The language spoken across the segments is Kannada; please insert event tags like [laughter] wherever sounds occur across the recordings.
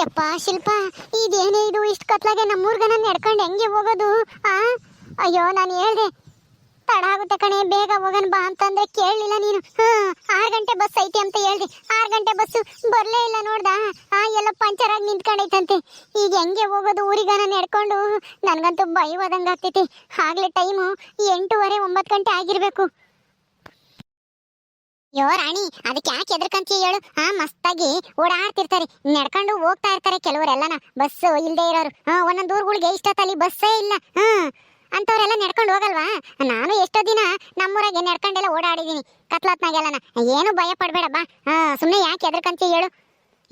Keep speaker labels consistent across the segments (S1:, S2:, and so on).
S1: ಯಪ್ಪ, ಶಿಲ್ಪ ಇದೇನೇ ಇದು, ಇಷ್ಟು ಕತ್ಲಾಗೆ ನಮ್ಮೂರ್ಗನ ನಡ್ಕೊಂಡು ಹೆಂಗೆ ಹೋಗೋದು, ಆ? ಅಯ್ಯೋ, ನಾನು ಹೇಳ್ದೆ, ತಡ ಆಗುತ್ತೆ ಕಣೆ, ಬೇಗ ಹೋಗೋಣ ಬಾ ಅಂತಂದ್ರೆ ಕೇಳಲಿಲ್ಲ ನೀನು. ಹ್ಮ್, ಆರು ಗಂಟೆ ಬಸ್ ಐತಿ ಅಂತ ಹೇಳ್ದೆ. ಆರು ಗಂಟೆ ಬಸ್ಸು ಬರಲೇ ಇಲ್ಲ ನೋಡ್ದ? ಆ, ಎಲ್ಲ ಪಂಚರ್ ಆಗಿ ನಿಂತ್ಕೊಂಡೈತಂತೆ. ಈಗ ಹೆಂಗೆ ಹೋಗೋದು ಊರಿಗನ ನಡ್ಕೊಂಡು? ನನಗಂತೂ ಭಯ ಹೋದಂಗೆ ಆಗ್ತೈತಿ ಆಗ್ಲೇ ಟೈಮು ಎಂಟೂವರೆ, ಒಂಬತ್ತು ಗಂಟೆ ಆಗಿರ್ಬೇಕು. ಯೋ ರಾಣಿ, ಅದಕ್ಕೆ ಯಾಕೆ ಎದ್ರಕಂತೀಯ ಹೇಳು? ಆ ಮಸ್ತಾಗಿ ಓಡಾಡ್ತಿರ್ತಾರೆ. ನಡ್ಕೊಂಡು ಹೋಗ್ತಾ ಇರ್ತಾರೆ ಕೆಲವರೆಲ್ಲನ. ಬಸ್ ಇಲ್ಲದೆ ಇರೋರು. ಹಾ, ಒಂದೊಂದು ಊರುಗಳಿಗೆ ಇಷ್ಟೊತ್ತಲ್ಲಿ ಬಸ್ಸೇ ಇಲ್ಲ. ಹ್ಮ್ ಅಂತವರೆಲ್ಲ ನಡ್ಕೊಂಡು ಹೋಗಲ್ವಾ? ನಾನು ಎಷ್ಟೋ ದಿನ ನಮ್ಮೂರಾಗೆ ನಡ್ಕೊಂಡೆಲ್ಲ ಓಡಾಡಿದೀನಿ ಕತ್ಲಾತ್ನಾಗೆಲ್ಲನ. ಏನು ಭಯ ಪಡಬೇಡ, ಬಾ. ಹಾ ಸುಮ್ಮನೆ ಯಾಕೆ ಎದ್ರಕಂತೀಯ ಹೇಳು?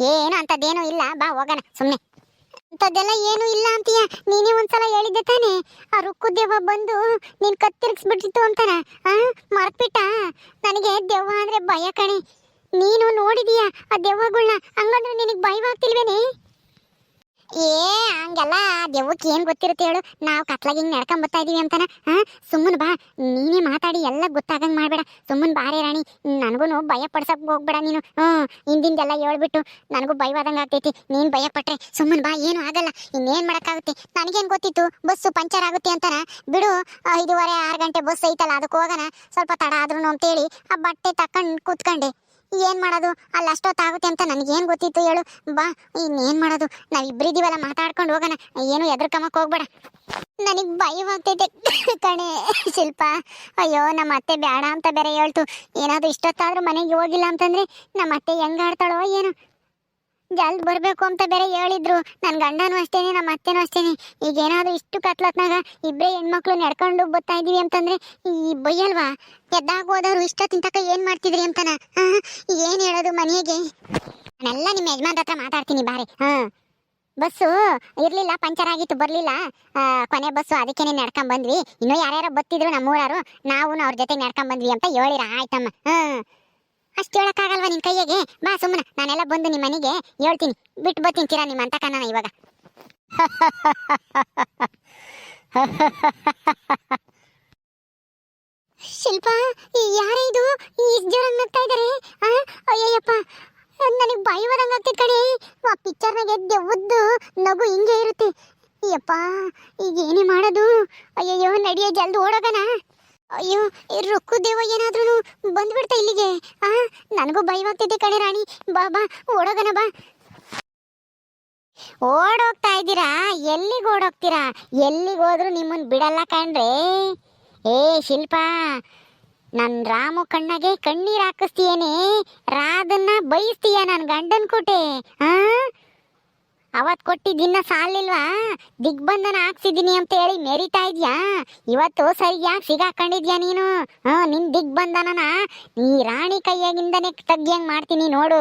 S1: ಏನು ಅಂತದ್ದೇನು ಇಲ್ಲ. ಬಾ, ಹೋಗೋಣ. ಸುಮ್ಮನೆ ಅಂಥದ್ದೆಲ್ಲ ಏನು ಇಲ್ಲ ಅಂತೀಯ? ನೀನೇ ಒಂದ್ಸಲ ಹೇಳಿದ್ದೆ ತಾನೆ. ಆ ರುಕ್ಕು ದೆವ್ವ ಬಂದು ನೀನ್ ಕತ್ತಿರ್ಗಿಸ್ಬಿಟ್ಟಿತ್ತು ಅಂತಾನ? ಆ ಮರ್ತ್ಬಿಟ್ಟ ನನಗೆ ದೆವ್ವ ಅಂದ್ರೆ ಭಯ ಕಣೆ. ನೀನು ನೋಡಿದೀಯ ಆ ದೆವ್ವಗಳನ್ನ ಹಂಗಂದ್ರೆ ನಿನಗೆ ಭಯವಾಗ್ತಿಲ್ವೇನೆ? ಏ, ಹಂಗೆಲ್ಲ ದೆವ್ವಕ್ಕೆ ಏನ್ ಗೊತ್ತಿರುತ್ತೆ ಹೇಳು? ನಾವು ಕತ್ಲಾಗ ಹಿಂಗೆ ನಡ್ಕೊಂಡ್ ಬರ್ತಾ ಇದೀವಿ ಅಂತಾನ. ಹಾಂ ಸುಮ್ಮನ್ ಬಾ. ನೀನೇ ಮಾತಾಡಿ, ಎಲ್ಲ ಗೊತ್ತಾಗಂಗೆ ಮಾಡಬೇಡ. ಸುಮ್ಮನ್ ಬಾರೆ ರಾಣಿ. ನನಗೂ ಭಯ ಪಡ್ಸಕ್ ಹೋಗ್ಬೇಡ ನೀನು. ಹ್ಞೂ, ಹಿಂದಿಂದೆಲ್ಲ ಹೇಳ್ಬಿಟ್ಟು ನನಗೂ ಭಯವಾದಂಗೆ ಆಗ್ತೈತಿ. ನೀನ್ ಭಯ ಪಟ್ರೆ. ಸುಮ್ಮನ್ ಬಾ, ಏನು ಆಗಲ್ಲ. ಇನ್ನೇನ್ ಮಾಡೋಕ್ಕಾಗುತ್ತೆ? ನನಗೇನ್ ಗೊತ್ತಿತ್ತು? ಬಸ್ಸು ಪಂಚರ್ ಆಗುತ್ತೆ ಅಂತಾನ? ಬಿಡು, ಐದೂವರೆ, ಆರು ಗಂಟೆ ಬಸ್ ಐತಲ್ಲ ಅದಕ್ಕೆ ಹೋಗೋಣ. ಸ್ವಲ್ಪ ತಡ ಆದ್ರೂ ಅಂತೇಳಿ ಆ ಬಟ್ಟೆ ತಕೊಂಡ್ ಕೂತ್ಕೊಂಡೆ. ಏನ್ ಮಾಡೋದು? ಅಲ್ಲಿ ಅಷ್ಟೊತ್ತಾಗುತ್ತೆ ಅಂತ ನನಗೇನು ಗೊತ್ತಿತ್ತು ಹೇಳು. ಬಾ, ಇನ್ನೇನ್ ಮಾಡೋದು? ನಾವಿಬ್ರಿದೀವಲ್ಲ ಮಾತಾಡ್ಕೊಂಡು ಹೋಗೋಣ. ಏನು ಎದ್ರಕಮಕ್ ಹೋಗ್ಬೇಡ. ನನಗ್ ಭಯವಾಗ್ತೈತೆ ಕಣೆ, ಶಿಲ್ಪ. ಅಯ್ಯೋ, ನಮ್ಮ ಅತ್ತೆ ಬೇಡ ಅಂತ ಬೇರೆ ಹೇಳ್ತು. ಏನಾದ್ರು ಇಷ್ಟೊತ್ತಾದ್ರೂ ಮನೆಗೆ ಹೋಗಿಲ್ಲ ಅಂತಂದ್ರೆ ನಮ್ಮ ಅತ್ತೆ ಹೆಂಗಾಡ್ತಾಳೋ ಏನು. ಜಲ್ದ್ ಬರ್ಬೇಕು ಅಂತ ಬೇರೆ ಹೇಳಿದ್ರು. ನನ್ನ ಗಂಡನೂ ಅಷ್ಟೇನೆ ನಮ್ಮ ಅತ್ತೆನೂ ಅಷ್ಟೇನೆ. ಈಗ ಏನಾದ್ರು ಇಷ್ಟು ಕತ್ಲತ್ನಾಗ ಇಬ್ಬರೇ ಹೆಣ್ಮಕ್ಳು ನಡ್ಕೊಂಡು ಬರ್ತಾ ಇದೀವಿ ಅಂತಂದ್ರೆ ಈ ಬೈಯಲ್ವಾ? ಎದ್ದಾಗ ಹೋದವ್ರು ಇಷ್ಟ ತಿಂತಕ ಏನ್ ಮಾಡ್ತಿದ್ರಿ ಅಂತಾನ? ಏನ್ ಹೇಳೋದು ಮನೆಗೆ? ನಾನೆಲ್ಲ ನಿಮ್ಮ ಯಜಮಾನ್ರ ಹತ್ರ ಮಾತಾಡ್ತೀನಿ ಬಾರಿ. ಹಾ. ಬಸ್ಸು ಇರ್ಲಿಲ್ಲ, ಪಂಚರ್ ಆಗಿತ್ತು, ಬರ್ಲಿಲ್ಲ. ಕೊನೆ ಬಸ್ಸು ಅದಕ್ಕೇನೆ ನಡ್ಕೊಂಡ್ ಬಂದ್ವಿ. ಇನ್ನೂ ಯಾರ್ಯಾರೋ ಬತ್ತಿದ್ರು ನಮ್ಮೂರಾರು, ನಾವು ಅವ್ರ ಜೊತೆ ನಡ್ಕೊಂಡ್ ಬಂದ್ವಿ ಅಂತ ಹೇಳಿರ, ಆಯ್ತಮ್ಮ. ಹ್ಮ್ ಅಷ್ಟು ಹೇಳಕ್ಕಾಗಲ್ವಾ ನಿನ್ ಕೈಯಾಗೆ ಬಾ ಸುಮ್ಮನ ನಾನೆಲ್ಲ ಬಂದು ನಿಮ್ಮ ಮನೆಗೆ ಹೇಳ್ತೀನಿ. ಬಿಟ್ಟು ಬರ್ತೀನಿ ಚಿರ ನಿಮ್ಮ ಅಂತ ಕನ್ನ ಇವಾಗ. [laughs] ಶಿಲ್ಪ ಯಾರೇ ಇದು? ಇಷ್ಟು ಜೋರ ನಗ್ತಾ ಇದಾರೆ ಆ, ಅಯ್ಯಯ್ಯಪ್ಪ ನನಗೆ ಭಯವಾದಂಗ ಆಗ್ತೈತೆ ಕಣೆ. ಆ ಪಿಕ್ಚರ್ನಾಗೆ ನಗು ಹಿಂಗೆ ಇರುತ್ತೆ. ಯಪ್ಪ ಈಗ ಏನೇ ಮಾಡೋದು? ಅಯ್ಯಯ್ಯೋ ನಡಿಯೋ ಜಲ್ದಿ ಓಡೋಗಣ. ಅಯ್ಯೋ, ರೊಕ್ಕು ದೇವ ಏನಾದ್ರೂ ಬಂದ್ಬಿಡ್ತಾ ಇಲ್ಲಿಗೆ? ಆ, ನನಗೂ ಭಯವಾಗ್ತಿದೆ ಕಣೆ ರಾಣಿ. ಬಾ ಬಾ ಓಡೋಗನ ಬಾ. ಓಡೋಗ್ತಾ ಇದ್ದೀರಾ? ಎಲ್ಲಿಗೆ ಓಡೋಗ್ತೀರಾ? ಎಲ್ಲಿಗೆ ಹೋದ್ರು ನಿಮ್ಮನ್ನ ಬಿಡಲ್ಲ ಕಣ್ರೆ. ಏ, ಶಿಲ್ಪ, ನನ್ ರಾಮು ಕಣ್ಣಗೆ ಕಣ್ಣೀರು ಹಾಕಿಸ್ತೀಯೇನೆ. ರಾಧನ್ನ ಬಯಸ್ತೀಯ ನನ್ನ ಗಂಡನ ಕೊಟ್ಟೆ ಆ? ಅವತ್ ಕೊಟ್ಟಿದ್ದಿನ್ನ ಸಾಲಿಲ್ವಾ? ದಿಗ್ಬಂಧನ ಹಾಕ್ಸಿದೀನಿ ಅಂತ ಹೇಳಿ ಮೆರಿತಾ ಇದ್ಯಾ? ಇವತ್ತು ಸರಿಯಾಗಿ ಸಿಗಾಕೊಂಡಿದ್ಯಾ ನೀನು? ನಿನ್ ದಿಗ್ಬಂಧನನ ಈ ರಾಣಿ ಕೈಯಾಗಿಂದನೇ ತಗ್ಗಿಯಂಗ್ ಮಾಡ್ತೀನಿ ನೋಡು.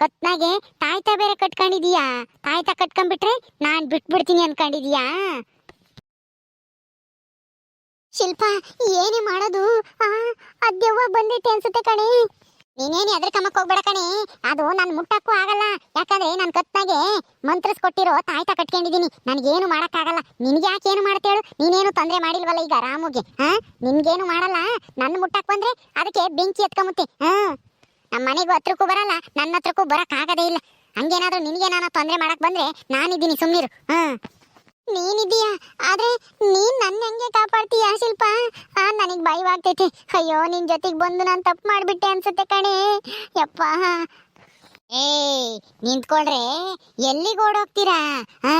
S1: ಕತ್ನಾಗೆ ತಾಯ್ತ ಬೇರೆ ಕಟ್ಕೊಂಡಿದೀಯಾ? ತಾಯ್ತ ಕಟ್ಕೊಂಡ್ಬಿಟ್ರೆ ನಾನ್ ಬಿಟ್ಬಿಡ್ತೀನಿ ಅನ್ಕೊಂಡಿದೀಯಾ? ಶಿಲ್ಪ, ಏನೇ ಮಾಡೋದು? ಅದ್ಯವ್ವ ಬಂದೈತೆ ಅನ್ಸುತ್ತೆ ಕಣೆ. ನೀನೇನು ಕಮಕ್ಕೆ ಹೋಗ್ಬೇಡ ಕಣೆ. ಅದು ನನ್ ಮುಟ್ಟಕ್ಕೂ ಆಗಲ್ಲ. ಯಾಕಂದ್ರೆ ನನ್ ಕತ್ನಾಗೆ ಮಂತ್ರಸ್ಕೊಟ್ಟಿರೋ ತಾಯ್ತ ಕಟ್ಕೊಂಡಿದೀನಿ ನನ್ಗೇನು ಮಾಡಕ್ಕಾಗಲ್ಲ. ನಿನ್ಗೆ ಯಾಕೆ ಏನು ಮಾಡ್ತೇಳು ನೀನೇನು ತೊಂದ್ರೆ ಮಾಡಿಲ್ವಲ್ಲ ಈಗ ರಾಮುಗೆ? ಹಾ? ನಿನ್ಗೇನು ಮಾಡಲ್ಲ? ನನ್ನ ಮುಟ್ಟಕ್ಕೆ ಬಂದ್ರೆ ಅದಕ್ಕೆ ಬೆಂಕಿ ಎತ್ಕೊಂಬುತ್ತೆ. ಹಾ? ನಮ್ಮ ಮನೆಗೂ ಹತ್ರಕ್ಕೂ ಬರಲ್ಲ. ನನ್ನ ಹತ್ರಕ್ಕೂ ಬರಕ್ ಆಗದೇ ಇಲ್ಲ. ಹಂಗೇನಾದ್ರೂ ನಿನ್ಗೇನಾನ ತೊಂದ್ರೆ ಮಾಡಕ್ ಬಂದ್ರೆ ನಾನಿದ್ದೀನಿ ಸುಮ್ಮನಿರು ಹಾ? ನೀನಿದೀಯಾ ಆದ್ರೆ ನೀನ್ ನನ್ನ ಹೆಂಗೆ ಕಾಪಾಡ್ತೀಯಾ ಶಿಲ್ಪ? ಆ ನನಗ್ ಭಯವಾಗ್ತೈತೆ. ಅಯ್ಯೋ ನಿನ್ ಜೊತೆಗ್ ಬಂದು ನಾನು ತಪ್ಪು ಮಾಡ್ಬಿಟ್ಟೆ ಅನ್ಸುತ್ತೆ ಕಣೆ. ಯಪ್ಪ. ಏ ನಿಂತ್ಕೊಳ್ರೆ. ಎಲ್ಲಿಗೆ ಓಡೋಗ್ತೀರಾ? ಆ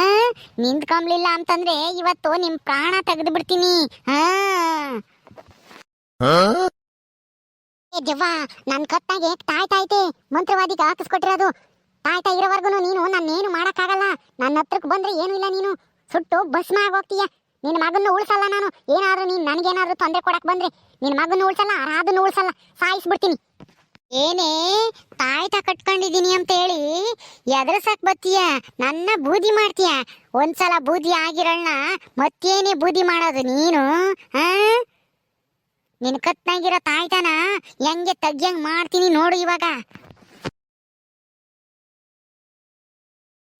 S1: ನಿಂತ್ಕೊಂಬ್ಲಿಲ್ಲ ಅಂತಂದ್ರೆ ಇವತ್ತು ನಿಮ್ ಪ್ರಾಣ ತೆಗೆದು ಬಿಡ್ತೀನಿ ಆ ದೆವ್ವ ನನ್ ಕತ್ತಾಗೆ ತಾಯ್ತಾಯ್ತೆ ಮಂತ್ರವಾದಿಗೆ ಹಾಕಿಸ್ಕೊಟ್ಟಿರೋದು ತಾಯ್ತಾ ಇರೋವರೆಗೂ ನೀನು ನನ್ನೇನು ಮಾಡೋಕ್ಕಾಗಲ್ಲ. ನನ್ನ ಹತ್ರಕ್ಕೆ ಬಂದ್ರೆ ಏನು ಇಲ್ಲ ನೀನು. ಸುಟ್ಟು ಭಸ್ಮ ಆಗೋಗ್ತೀಯ ನಿನ್ನ ಮಗನ್ನ ಉಳ್ಸಲ್ಲ ನಾನು. ಏನಾದರೂ ನೀನು ನನಗೇನಾದ್ರೂ ತೊಂದರೆ ಕೊಡಕ್ ಬಂದ್ರೆ ನಿನ್ನ ಮಗನ್ನ ಉಳ್ಸಲ್ಲ ಅರಾದನ್ನು ಉಳ್ಸಲ್ಲ. ಸಾಯಿಸ್ಬಿಡ್ತೀನಿ. ಏನೇ ತಾಯ್ತ ಕಟ್ಕೊಂಡಿದೀನಿ ಅಂತ ಹೇಳಿ ಎದುರ್ಸಕ್ ಬತ್ತೀಯ? ನನ್ನ ಬೂದಿ ಮಾಡ್ತೀಯ? ಒಂದ್ಸಲ ಬೂದಿ ಆಗಿರಣ್ಣ, ಮತ್ತೇನೇ ಬೂದಿ ಮಾಡೋದು ನೀನು? ಹಾ ನಿನ್ ಕತ್ನಾಗಿರೋ ತಾಯ್ತನ ಹೆಂಗೆ ತಗ್ಯಂಗ್ ಮಾಡ್ತೀನಿ ನೋಡು ಇವಾಗ.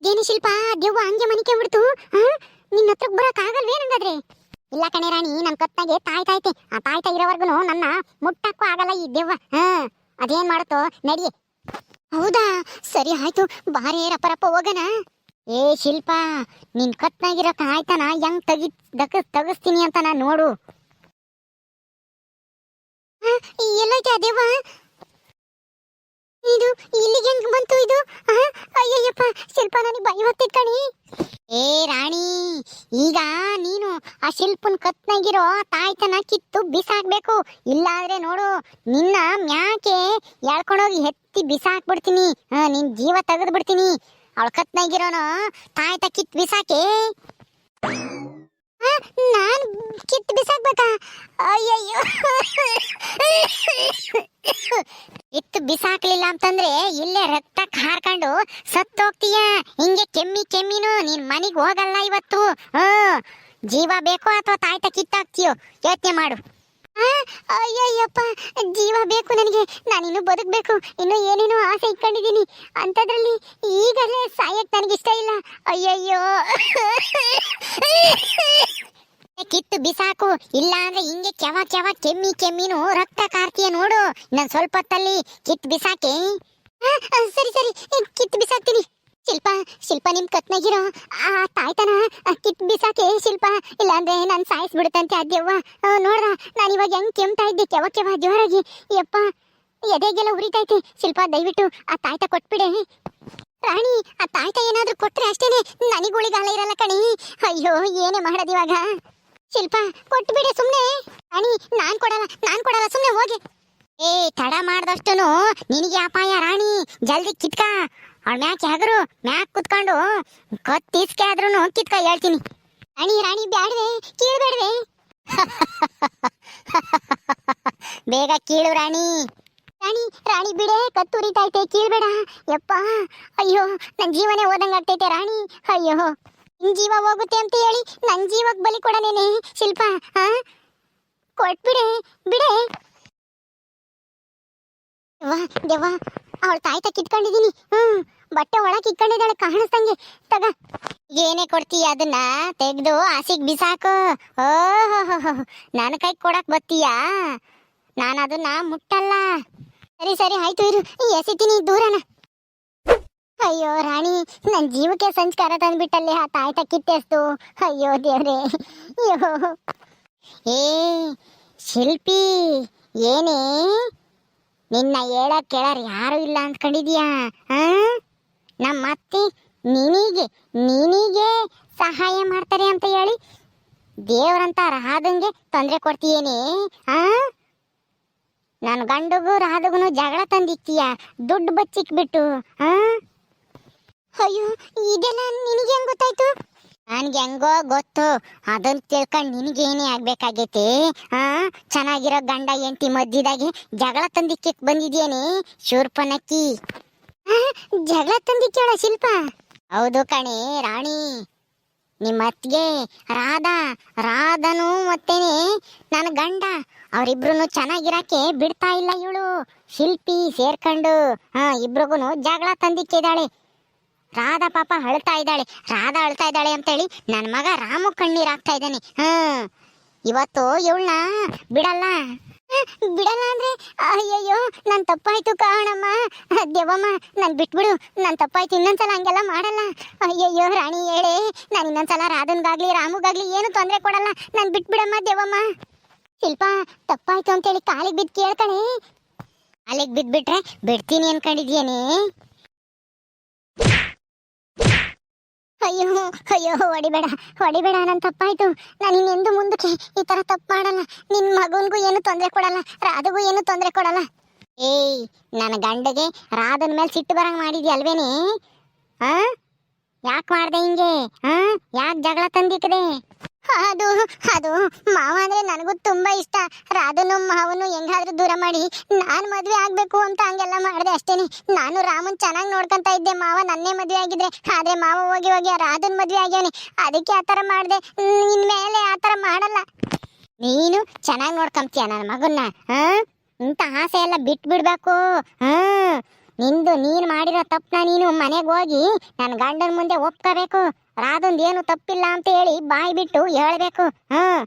S1: ಏನು ಶಿಲ್ಪ ದೆವ್ವ ಹಂಗೆ ಮನಿಕೆ ಬಿಡ್ತು ನಿನ್ನ ಹತ್ರಕ್ ಬರಕ್ ಆಗಲ್ವೇನಂಗಾದ್ರೆ ಇಲ್ಲ ಕಣೆ ರಾಣಿ ನನ್ ತಾಯ್ ತಾಯ್ತೆ ಆ ತಾಯ್ತ ಇರೋವರೆಗೂ ನನ್ನ ಮುಟ್ಟಕ್ಕೂ ಆಗಲ್ಲ ಈ ದೆವ್ವ. ಹಾ ಅದೇನ್ ಮಾಡುತ್ತೋ ನಡಿ ಹೌದಾ? ಸರಿ ಆಯ್ತು ಬಾರಿ ರಪ್ಪ ಹೋಗನ ಏ ಶಿಲ್ಪ ನಿನ್ ಕತ್ನಾಗಿರಕ್ಕ ಆಯ್ತಾನ ಹೆಂಗ್ ತಗಿ ದಕ ತಗಸ್ತೀನಿ ಅಂತ ನಾ ನೋಡು. ಆ, ಎಲ್ಲೈತೆ ಅದೇವ ಇದು ಇಲ್ಲಿಗೆ ಹೆಂಗ್ ಬಂತು ಇದು? ಅಯ್ಯಯ್ಯಪ್ಪ, ಶಿಲ್ಪ ನನಗೆ ಭಯ ಹೋಗ್ತಿದ್ ಕಣಿ. ಏ ರಾಣಿ, ಈಗ ನೀನು ಆ ಶಿಲ್ಪನ್ ಕತ್ನಾಗಿರೋ ತಾಯ್ತನ ಕಿತ್ತು ಬಿಸಾಕ್ಬೇಕು. ಇಲ್ಲಾಂದ್ರೆ ನೋಡು, ನಿನ್ನ ಮ್ಯಾಕೆ ಎಳ್ಕೊಂಡೋಗಿ ಎತ್ತಿ ಬಿಸಾಕ್ಬಿಡ್ತೀನಿ. ನಿನ್ ಜೀವ ತೆಗೆದ್ಬಿಡ್ತೀನಿ. ಅವಳ ಕತ್ನಾಗಿರೋನು ತಾಯ್ತ ಕಿತ್ ಬಿಸಾಕೆ. ನಾನ್ ಕಿತ್ತು ಬಿಸಾಕ್ಬೇಕಾ ಅಯ್ಯಯ್ಯೋ. ಇತ್ತು ಬಿಸಾಕ್ಲಿಲ್ಲ ಅಂತಂದ್ರೆ ಇಲ್ಲೇ ರಕ್ತ ಹಾರ್ಕೊಂಡು ಸತ್ತೋಗ್ತೀಯ? ಹಿಂಗೆ ಕೆಮ್ಮಿ ಕೆಮ್ಮಿನು ನೀನ್ ಮನೆಗೆ ಹೋಗಲ್ಲ ಇವತ್ತು. ಜೀವ ಬೇಕೋ ಅಥವಾ ತಾಯ್ತ ಕಿತ್ತಾಕ್ತೀಯೋ ಯೋಚನೆ ಮಾಡು. ಅಯ್ಯಯ್ಯಪ್ಪ, ಜೀವ ಬೇಕು ನನಗೆ. ನಾನಿನ್ನು ಬದುಕಬೇಕು. ಇನ್ನು ಏನೇನೋ ಆಸೆ ಇಟ್ಕೊಂಡಿದ್ದೀನಿ. ಅಂಥದ್ರಲ್ಲಿ ಈಗಲೇ ಸಾಯಕ್ ನನಗಿಷ್ಟ ಇಲ್ಲ. ಅಯ್ಯಯ್ಯೋ. ಕಿತ್ತು ಬಿಸಾಕು. ಇಲ್ಲ ಅಂದ್ರೆ ಹಿಂಗೆ ಕೆವ ಕೆವ ಕೆಮ್ಮಿ ಕೆಮ್ಮಿನು ರಕ್ತ ಕಾರ್ತೀಯ ನೋಡು. ನಾನು ಸ್ವಲ್ಪ ಹೊತ್ತಲ್ಲಿ ಕಿತ್ತು ಬಿಸಾಕೆ. ಸರಿ ಸರಿ. ಕಿತ್ತು ಬಿಸಾಕ್ತೀನಿ. ಶಿಲ್ಪ ಶಿಲ್ಪ ನಿಮ್ ಕತ್ನಾಗಿರೋ ಆ ತಾಯ್ತನ ಕಿಟ್ ಬಿಸಾಕೆ ಶಿಲ್ಪ, ಇಲ್ಲಾಂದ್ರೆ ನಾನು ಸಾಯಿಸ್ಬಿಡುತ್ತಂತೆ ಅದ್ಯವ್ವ ನೋಡ್ರ, ನಾನು ಇವಾಗ ಹೆಂಗ್ ಕೆಮ್ತಾ ಇದ್ದೆ ಕೆವ ಕೆವ ಜೋರಾಗಿ. ಯಪ್ಪ, ಎದೆಗೆಲ್ಲ ಉರಿತೈತೆ. ಶಿಲ್ಪ, ದಯವಿಟ್ಟು ಆ ತಾಯ್ತ ಕೊಟ್ಬಿಡೆ. ರಾಣಿ, ಆ ತಾಯ್ತ ಏನಾದ್ರೂ ಕೊಟ್ರೆ ಅಷ್ಟೇನೆ, ನನಗುಳಿಗಾಲ ಇರಲ್ಲ ಕಣಿ. ಅಯ್ಯೋ, ಏನೇ ಮಾಡೋದಿವಾಗ ಶಿಲ್ಪ, ಕೊಟ್ಬಿಡೆ ಸುಮ್ನೆ. ರಾಣಿ, ನಾನ್ ಕೊಡಲ್ಲ ನಾನ್ ಕೊಡಲ್ಲ, ಸುಮ್ನೆ ಹೋಗಿ. ಏ, ತಡ ಮಾಡ್ದಷ್ಟುನು, ನಿನಗೆ ಅಪಾಯ ರಾಣಿ. ಜಲ್ದಿ ಕಿತ್ಕ. ಅವಳ ಮ್ಯಾಕ್ ಹೆಗರು ಮ್ಯಾಕ್ ಕುತ್ಕೊಂಡು ಕತ್ತಿಸ್ಕೆ ಆದ್ರೂ ಕಿತ್ಕ ಹೇಳ್ತೀನಿ. ರಾಣಿ ರಾಣಿ, ಬ್ಯಾಡ್ವೆ, ಕೀಳ್ಬೇಡ್ವೆ. [laughs] ಬೇಗ ಕೀಳು ರಾಣಿ. ರಾಣಿ ರಾಣಿ ಬಿಡೆ ಕತ್ತುರಿತೈತೆ ಕೀಳ್ಬೇಡ. ಯಪ್ಪ, ಅಯ್ಯೋ ನನ್ನ ಜೀವನೇ ಹೋದಂಗಾಗ್ತೈತೆ ರಾಣಿ. ಅಯ್ಯೋ, ನಿನ್ ಜೀವ ಹೋಗುತ್ತೆ ಅಂತ ಹೇಳಿ ನನ್ ಜೀವಕ್ ಬಲಿ ಕೊಡನೇನೆ ಶಿಲ್ಪ ಹಾ ಕೊಟ್ಬಿಡೆ, ಬಿಡೆ. ದೇವ್ವ ದೇವ್ವ ಅವಳ ತಾಯ್ತ ಕಿತ್ಕೊಂಡಿದೀನಿ ಹ್ಮ್, ಬಟ್ಟೆ ಒಳಗೆ ಇಟ್ಕೊಂಡಿದ್ದಾಳೆ ಕಾಣಿಸ್ತಂಗೆ ತಗ. ಏನೇ ಕೊಡ್ತೀಯ ಅದನ್ನ? ತೆಗೆದು ಹಸಿಗ್ ಬಿಸಾಕು. ಓ ನನ್ನ ಕೈ ಕೊಡಕ್ ಬತ್ತೀಯಾ ನಾನು ಅದನ್ನ ಮುಟ್ಟಲ್ಲ. ಸರಿ ಸರಿ, ಆಯ್ತು ಇರು. ಎಸಿತೀನಿ ದೂರನ. ಅಯ್ಯೋ, ರಾಣಿ ನನ್ನ ಜೀವಕ್ಕೆ ಸಂಸ್ಕಾರ ತಂದ್ಬಿಟ್ಟಲ್ಲಿ ಆ ತಾಯ್ತ ಕಿತ್ತೆಸ್ತು ಅಯ್ಯೋ, ದೇವ್ರೆ. ಏ, ಶಿಲ್ಪಿ. ಏನೇ? ನಿನ್ನ ಹೇಳಕ್ ಕೇಳಾರ ಯಾರು ಇಲ್ಲ ಅಂದ್ಕೊಂಡಿದ್ಯಾ ನಮ್ಮ ಅತ್ತೆ ನಿನಗೆ ನಿನಗೆ ಸಹಾಯ ಮಾಡ್ತಾರೆ ಅಂತ ಹೇಳಿ ದೇವ್ರಂತ ರಾಧಂಗೆ ತೊಂದರೆ ಕೊಡ್ತೀಯೇನೆ, ಆ? ನನ್ನ ಗಂಡಗೂ ರಾಧಗುನು ಜಗಳ ತಂದಿಕ್ತೀಯ ದುಡ್ಡು ಬಚ್ಚಿಕ್ಬಿಟ್ಟು, ಆ? ಅಯ್ಯೋ, ಇದೆಲ್ಲ ನಿನಗೆ ಹೆಂಗ್ ಗೊತ್ತಾಯ್ತು? ನನ್ಗೆ ಹೆಂಗೋ ಗೊತ್ತು. ಅದನ್ನ ತಿಳ್ಕೊಂಡು ನಿನಗೇನೇ ಆಗ್ಬೇಕಾಗೈತಿ, ಆ? ಚೆನ್ನಾಗಿರೋ ಗಂಡ ಎಂಟಿ ಮಧ್ಯದಾಗೆ ಜಗಳ ತಂದಿಕ್ಕೆ ಬಂದಿದ್ಯೇನೆ, ಶೂರ್ಪನಕ್ಕಿ. ಜಗಳ ತಂದಿಕ್ಕೇಳ ಶಿಲ್ಪ. ಹೌದು ಕಣೆ, ರಾಣಿ. ನಿಮ್ಮ ಅತ್ತಿಗೆ ರಾಧಾ, ರಾಧನು ಮತ್ತೇನೆ ನನ್ನ ಗಂಡ. ಅವರಿಬ್ರು ಚೆನ್ನಾಗಿರಕ್ಕೆ ಬಿಡ್ತಾ ಇಲ್ಲ ಇವಳು. ಶಿಲ್ಪಿ ಸೇರ್ಕೊಂಡು ಹಾ ಇಬ್ರಿಗೂ ಜಗಳ ತಂದಿಕ್ಕಿದಾಳೆ ರಾಧಾ ಪಾಪ ಅಳ್ತಾ ಇದ್ದಾಳೆ. ರಾಧಾ ಅಳ್ತಾ ಇದ್ದಾಳೆ ಅಂತೇಳಿ ನನ್ನ ಮಗ ರಾಮು ಕಣ್ಣೀರ್ ಆಗ್ತಾ ಇದ್ದಾನೆ. ಹ್ಮ್ ಇವತ್ತು ಇವಳನ್ನ ಬಿಡಲ್ಲ. ಬಿಡಲ್ಲ ಅಂದ್ರೆ, ಅಯ್ಯಯ್ಯೋ, ನನ್ ತಪ್ಪಾಯ್ತು ಕಾಣಮ್ಮ. ದೇವಮ್ಮ, ನನ್ ಬಿಟ್ಬಿಡು. ನನ್ ತಪ್ಪಾಯ್ತು, ಇನ್ನೊಂದ್ಸಲ ಹಂಗೆಲ್ಲ ಮಾಡಲ್ಲ. ಅಯ್ಯಯ್ಯೋ, ರಾಣಿ ಹೇಳಿ, ನಾನು ಇನ್ನೊಂದ್ಸಲ ರಾಧನ್ಗಾಗ್ಲಿ, ರಾಮುಗಾಗ್ಲಿ ಏನು ತೊಂದರೆ ಕೊಡಲ್ಲ. ನಾನು ಬಿಟ್ಬಿಡಮ್ಮ, ದೇವಮ್ಮ. ಶಿಲ್ಪ, ತಪ್ಪಾಯ್ತು ಅಂತೇಳಿ ಕಾಲಿಗೆ ಬಿದ್ದು ಕೇಳ್ತಾನೆ ಕಾಲಿಗೆ ಬಿದ್ಬಿಟ್ರೆ ಬಿಡ್ತೀನಿ ಅನ್ಕೊಂಡಿದ್ಯೇನೆ. ಅಯ್ಯೋ ಅಯ್ಯೋ, ಹೊಡಿಬೇಡ ಹೊಡಿಬೇಡ, ನನ್ ತಪ್ಪಾಯ್ತು. ನಾನು ಇನ್ನೆಂದು ಮುಂದಕ್ಕೆ ಈ ತರ ತಪ್ಪು ಮಾಡಲ್ಲ. ನಿನ್ನ ಮಗನಿಗೂ ಏನು ತೊಂದರೆ ಕೊಡಲ್ಲ, ರಾಧಗೂ ಏನು ತೊಂದರೆ ಕೊಡಲ್ಲ. ಏಯ್ ನನ್ನ ಗಂಡಗೆ ರಾಧನ ಮೇಲೆ ಸಿಟ್ಟು ಬರಂಗ್ ಮಾಡಿದ್ಯ ಅಲ್ವೇನೆ? ಹಾ ಯಾಕೆ ಮಾಡ್ದೆ ಹಿಂಗೆ? ಹಾಂ ಯಾಕೆ ಜಗಳ ತಂದಿಕ್ಕದೆ ಅದು ಅದು. ಮಾವ ಅಂದ್ರೆ ನನಗೂ ತುಂಬಾ ಇಷ್ಟ. ರಾಧನು ಮಾವನು ಹೆಂಗಾದ್ರೂ ದೂರ ಮಾಡಿ ನಾನು ಮದ್ವೆ ಆಗ್ಬೇಕು ಅಂತ ಹಂಗೆಲ್ಲ ಮಾಡಿದೆ ಅಷ್ಟೇನೆ. ನಾನು ರಾಮನ್ ಚೆನ್ನಾಗಿ ನೋಡ್ಕೊಂತ ಇದ್ದೆ ಮಾವ, ನನ್ನೇ ಮದ್ವೆ ಆಗಿದ್ರೆ. ಆದ್ರೆ ಮಾವ ಹೋಗಿ ಹೋಗಿ ಆ ರಾಧನ್ ಮದ್ವೆ ಆಗ್ಯಾನೆ. ಅದಕ್ಕೆ ಆತರ ಮಾಡ್ದೆ. ಮೇಲೆ ಇನ್ಮೇಲೆ ಆತರ ಮಾಡಲ್ಲ. ನೀನು ಚೆನ್ನಾಗಿ ನೋಡ್ಕೊಂತೀಯ ನನ್ನ ಮಗನ್ನ ಹಾ ಇಂಥ ಆಸೆ ಎಲ್ಲ ಬಿಟ್ಟು ಬಿಡ್ಬೇಕು ಹ್ಮ್ ನಿಂದು ನೀನು ಮಾಡಿರೋ ತಪ್ಪನ್ನ ನೀನು ಮನೆಗೆ ಹೋಗಿ ನನ್ನ ಗಂಡನ ಮುಂದೆ ಒಪ್ಕೋಬೇಕು. ರಾಧಂದ್ ಏನು ತಪ್ಪಿಲ್ಲ ಅಂತ ಹೇಳಿ ಬಾಯಿ ಬಿಟ್ಟು ಹೇಳಬೇಕು. ಹ್ಮ್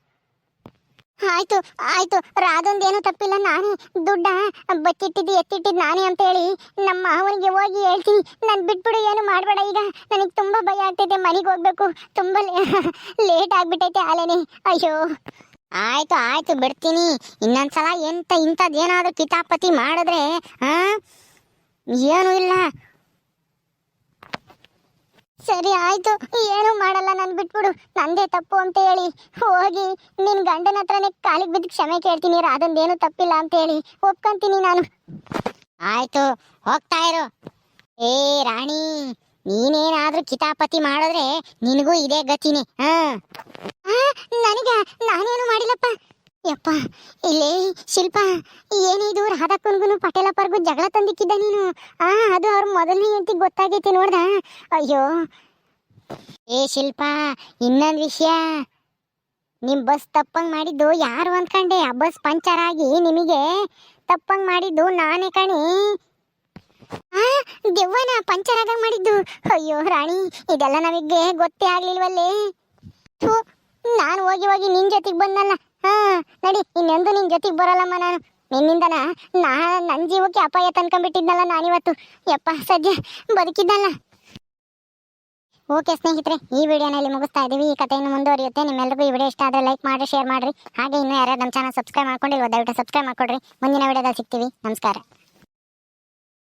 S1: ಆಯ್ತು ಆಯ್ತು. ರಾಧೊಂದೇನು ತಪ್ಪಿಲ್ಲ. ನಾನೇ ದುಡ್ಡ ಬಚ್ಚಿಟ್ಟಿದ್ದು ಎತ್ತಿಟ್ಟಿದ್ದು ನಾನೇ ಅಂತ ಹೇಳಿ ನಮ್ಮ ಅವನಿಗೆ ಹೋಗಿ ಹೇಳ್ತೀನಿ. ನಾನು ಬಿಟ್ಬಿಡು, ಏನು ಮಾಡಬೇಡ ಈಗ. ನನಗೆ ತುಂಬ ಭಯ ಆಗ್ತೈತೆ ಮನೆಗೆ ಹೋಗ್ಬೇಕು. ತುಂಬ ಲೇಟ್ ಆಗ್ಬಿಟ್ಟೈತೆ ಆಲೇನೆ ಅಯ್ಯೋ. ಆಯ್ತು ಆಯ್ತು, ಬಿಡ್ತೀನಿ. ಇನ್ನೊಂದ್ಸಲ ಎಂತ ಏನಾದರೂ ಕಿತಾಪತಿ ಮಾಡಿದ್ರೆ, ಹಾಂ? ಏನೂ ಇಲ್ಲ. ಸರಿ ಆಯ್ತು, ಏನು ಮಾಡಲ್ಲ, ನಾನು ಬಿಟ್ಬಿಡು. ನಂದೇ ತಪ್ಪು ಅಂತ ಹೇಳಿ. ಹೋಗಿ, ನಿನ್ ಗಂಡನ ಹತ್ರನೇ ಕಾಲಿಗೆ ಬಿದ್ದು ಕ್ಷಮೆ ಕೇಳ್ತೀನಿ, ರಾಧಂದೇನು ತಪ್ಪಿಲ್ಲ ಅಂತ ಹೇಳಿ. ಒಪ್ಕೊಂತೀನಿ ನಾನು. ಆಯ್ತು, ಹೋಗ್ತಾ ಇರು. ಏ, ರಾಣಿ, ನೀನೇನಾದ್ರೂ ಕಿತಾಪತಿ ಮಾಡಿದ್ರೆ ನಿನಗೂ ಇದೇ ಗತಿನೇ, ಹಾ? ನನಗ? ನಾನೇನು ಮಾಡಿಲ್ಲಪ್ಪ? ಯಪ್ಪ, ಇಲ್ಲೇ ಶಿಲ್ಪ, ಏನಿದು ರಾಧಾಕ್ಕನ್ಗುನು ಪಟೇಲಪ್ಪರ್ಗೂ ಜಗಳ ತಂದಿಕ್ಕಿದ್ದ ನೀನು? ಆ, ಅದು ಅವ್ರ ಮೊದಲನೇ ಹೆಂಡತಿ ಗೊತ್ತಾಗೈತಿ ನೋಡ್ದ? ಅಯ್ಯೋ. ಏ ಶಿಲ್ಪ, ಇನ್ನೊಂದು ವಿಷಯ. ನಿಮ್ ಬಸ್ ತಪ್ಪಂಗ್ ಮಾಡಿದ್ದು ಯಾರು ಅಂದ್ಕಂಡೆ ಆ ಬಸ್ ಪಂಚರ್ ಆಗಿ ನಿಮಗೆ ತಪ್ಪಂಗ್ ಮಾಡಿದ್ದು ನಾನೇ ಕಣಿ. ಆ, ದೆವ್ವನ ಪಂಚರ್ ಆದಂಗ್ ಮಾಡಿದ್ದು? ಅಯ್ಯೋ ರಾಣಿ, ಇದೆಲ್ಲ ನಮಗೆ ಗೊತ್ತೇ ಆಗ್ಲಿಲ್ವಲ್ಲೇ? ನಾನು ಹೋಗಿ ಹೋಗಿ ನಿನ್ ಜೊತೆಗೆ ಬಂದಲ್ಲ ಹಾ, ನಡಿ, ಇನ್ನೆಂದು ನಿನ್ ಜೊತೆಗೆ ಬರಲ್ಲಮ್ಮ ನಾನು. ನಿನ್ನಿಂದನ ನಾ ನನ್ನ ಜೀವಕ್ಕೆ ಅಪಾಯ ತನ್ಕೊಂಡ್ಬಿಟ್ಟಿದ್ನಲ್ಲ ನಾನಿವತ್ತು. ಯಪ್ಪ, ಸದ್ಯ ಬದುಕಿದ್ದಲ್ಲ. ಓಕೆ ಸ್ನೇಹಿತರೆ, ಈ ವಿಡಿಯೋನಲ್ಲಿ ಮುಗಿಸ್ತಾ ಇದೀವಿ. ಈ ಕಥೆಯನ್ನು ಮುಂದುವರಿಯುತ್ತೆ. ನಿಮ್ಮೆಲ್ಲರಿಗೂ ಈ ವಿಡಿಯೋ ಇಷ್ಟ ಆದರೆ ಲೈಕ್ ಮಾಡಿ, ಶೇರ್ ಮಾಡ್ರಿ. ಹಾಗೆ ಇನ್ನೂ ಯಾರು ನಮ್ಮ ಚಾನಲ್ ಸಬ್ಸ್ಕ್ರೈಬ್ ಮಾಡ್ಕೊಂಡಿಲ್ವ, ದಯವಿಟ್ಟು ಸಬ್ಸ್ಕ್ರೈಬ್ ಮಾಡ್ಕೊಡ್ರಿ. ಮುಂದಿನ ವಿಡಿಯೋದಲ್ಲಿ ಸಿಗ್ತೀವಿ. ನಮಸ್ಕಾರ.